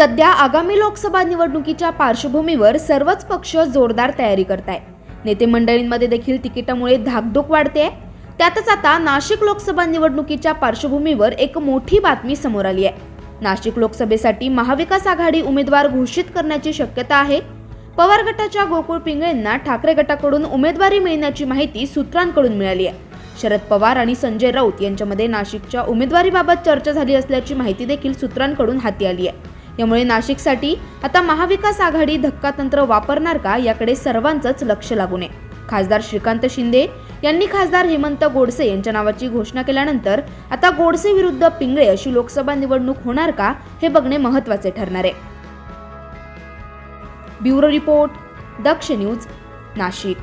सध्या आगामी लोकसभा निवडणुकीच्या पार्श्वभूमीवर सर्वच पक्ष जोरदार तयारी करत आहे नेते मंडळींमध्ये देखील तिकिटामुळे धाकधूक वाढते त्यातच आता नाशिक लोकसभा निवडणुकीच्या पार्श्वभूमीवर एक मोठी बातमी समोर आली आहे. नाशिक लोकसभेसाठी महाविकास आघाडी उमेदवार घोषित करण्याची शक्यता आहे. पवार गटाच्या गोकुळ पिंगळेंना ठाकरे गटाकडून उमेदवारी मिळण्याची माहिती सूत्रांकडून मिळाली आहे. शरद पवार आणि संजय राऊत यांच्यामध्ये नाशिकच्या उमेदवारीबाबत चर्चा झाली असल्याची माहिती देखील सूत्रांकडून हाती आली आहे. यामुळे नाशिकसाठी आता महाविकास आघाडी धक्का तंत्र वापरणार का याकडे सर्वांचंच लक्ष लागू नये खासदार श्रीकांत शिंदे यांनी खासदार हेमंत गोडसे यांच्या नावाची घोषणा केल्यानंतर आता गोडसे विरुद्ध पिंगळे अशी लोकसभा निवडणूक होणार का हे बघणे महत्त्वाचे ठरणार आहे. Bureau report Daksh news Nashik.